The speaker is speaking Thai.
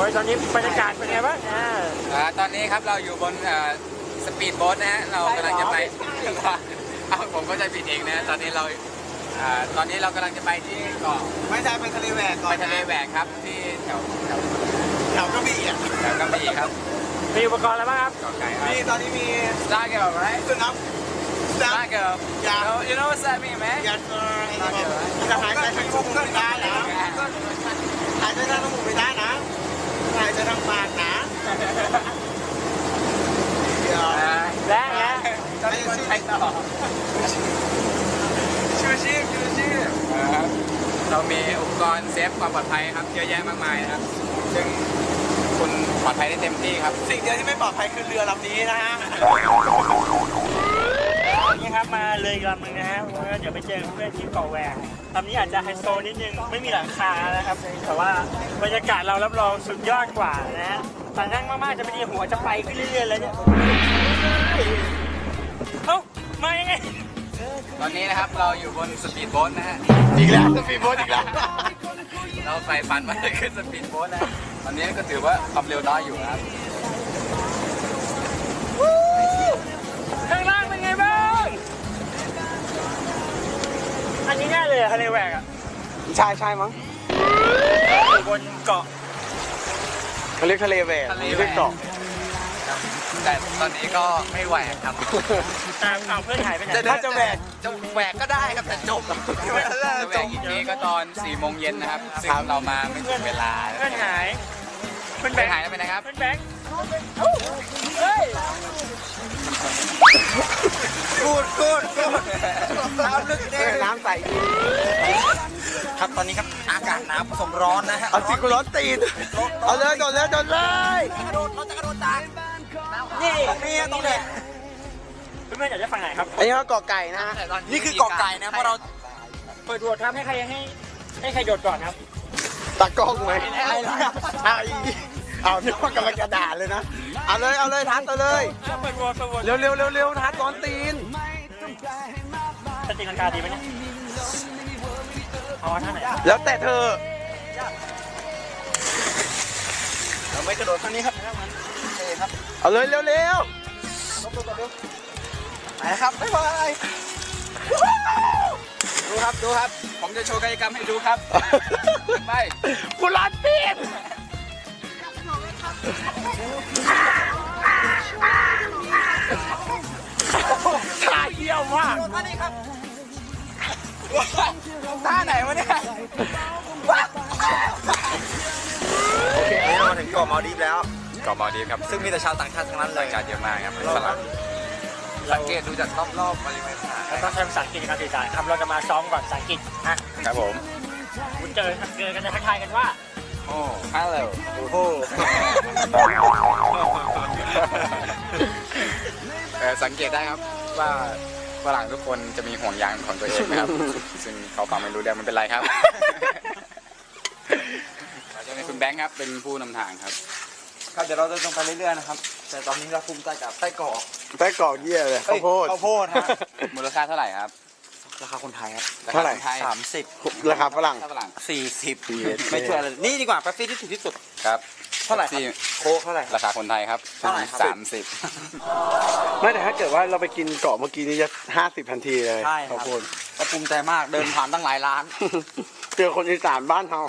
อ้ยตอนนี้บรรยากาศเป็นไงบ้างอ่าอ่าตอนนี้ครับเราอยู่บนสปีดโบ๊ทนะฮะเรากำลังจะไปเอาผมก็จะผิดเองนะ ตอนนี้เราอ่าตอนนี้เรากำลังจะไปที่เกาะไม่ใช่ไปทะเลแหวกก่อไปนทะเลแหวกครับที่แถวแถวแถวกระบี่อะแถวกระบี่ครับมีอุปกรณ์อะไรบ้างครับ เกาะไก่ครับมีตอนนี้มี Stargirl right สุนัขสุนัข Stargirl อยาก you know you know what that mean man ยันเออจะหายใจทางจมูกไม่ได้นะหายใจทางจมูกไม่ได้นะหายใจทางปากนะเดี๋ยว อ่า และและ ตอนนี้คนไทยต่อ ชูชีพชูชีพนะครับเรามีอุปกรณ์เซฟความปลอดภัยครับเยอะแยะมากมายนะครับ ซึ่งคุณปลอดภัยได้เต็มที่ครับ สิ่งเดียวที่ไม่ปลอดภัยคือเรือลำนี้นะฮะนี่ครับมาเลยลำหนึ่งนะฮะเพราะว่าเดี๋ยวไปเจอเพื่อนที่เกาะแหวกลำนี้อาจจะไฮโซนิดนึงไม่มีหลังคานะครับ แต่ว่าบรรยากาศเรารับรองสุดยอดกว่านะฮะแต่นั่งมากๆจะไม่ดีหัวจะไปขึ้นเรื่อยๆเลยเนี่ย ตอนนี้นะครับเราอยู่บนสปีดโบ๊ทนะฮะ อีกแล้วสปีดโบ๊ทอีกแล้ว เราใฝ่ฝันว่าจะขึ้นสปีดโบ๊ทนะ ตอนนี้ก็ถือว่าความเร็วน้อยอยู่นะครับข้างล่างเป็นไงบ้าง อันนี้แน่เลยอะทะเลแหวกอะใช่ใช่มั้งอยู่บนเกาะเขาเรียกทะเลแหวกทะเลไม่แหวเรียกกเกาะ แต่ตอนนี้ก็ไม่แหวกครับ ตามเอาเพื่อนหายไปไหนแต่ถ้าจะแหวกจะแหวกก็ได้ครับแต่จมจะแหวกอีกทีก็ตอน4โมงเย็นนะครับซึ่งเรามาไม่ถึงเวลาเพื่อนหายเพื่อนไปแบงค์หายแล้วไปนะครับเพื่อนแบงค์เฮ้ยกูดกูดกูดน้ำลึกเนี่ยน้ำใสครับตอนนี้ครับอากาศหนาวผสมร้อนนะฮะเอาสิกูร้อนตีนเอาเลยโดนเลยโดนเลยกระโดดเราจะกระโดดตาม นี่ตรงนี้ตรงนี้เพื่อนๆอยากจะฟังไหนครับอันนี้ก็เกาะไก่นะฮะนี่คือเกาะไก่นะเพราะเราเปิดโหวตครับให้ใครให้ให้ใครโดดก่อนครับตากล้องไหมไอ้เอาเอาเนี่ยว่ากำลังจะด่าเลยนะเอาเลยเอาเลยทันเอาเลยเอาเปิดโหวตเปิดโหวตเร็วเร็วเร็วเร็วทันร้อนตีนจะตีลังกาดีไหมเนี่ยเอาท่าไหนแล้วแต่เธอเราไม่กระโดดทางนี้ครับ เอาเลยเร็วเร็วไปครับบ๊ายบายดูครับดูครับ ผมจะโชว์กายกรรมให้ดูครับ ไปกูร้อนตีนท่าเยี่ยมมากท่าไหนวะเนี่ยโอเคอันนี้เรามาถึงเกาะมาดีฟแล้วเกาะมาดีฟครับซึ่งมีแต่ชาวต่างชาติทั้งนั้นเลต่ายงชาติเยอะมากครับเป็นฝรั่งสังเกตดูจากรอบๆบริเวณสนามเราต้องใช้ภาษาอังกฤษในการสื่อสารครับเราจะมาซ้อมก่อนภาษาอังกฤษอะครับผมคุณเจอเจอกันจะทักทายกันว่าโอ้ฮัลโหลโอ้โหเอ่อสังเกตได้ครับว่าฝรั่งทุกคนจะมีห่วงยางของตัวเองนะครับ ซึ่งเขาฟังไม่รู้เรื่องไม่เป็นไรครับเราจะมีคุณแบงค์ครับเป็นผู้นำทางครับ ครับเดี๋ยวเราจะตรงไปเรื่อยๆนะครับ แต่ตอนนี้เราภูมิใจกับไส้กรอกไส้กรอกเยี่ยเลยข้าวโพดข้าวโพดฮะมูลค่าเท่าไหร่ครับ ราคาคนไทยครับเท่าไหร่สามสิบราคาฝรั่งถ้าฝรั่งสี่สิบไม่ช่วยอะไรนี่ดีกว่าแป๊บซี่ที่ถูกที่สุดครับเท่าไหร่ครับที่โค้กเท่าไหร่ราคาคนไทยครับเท่าไหร่ครับสามสิบไม่แต่ถ้าเกิดว่าเราไปกินเกาะเมื่อกี้นี้จะห้าสิบทันทีเลยใช่คข้ารัวบโพดก็ภูมิใจมากเดินผ่านตั้งหลายร้าน เจอคนอีสานบ้านเรา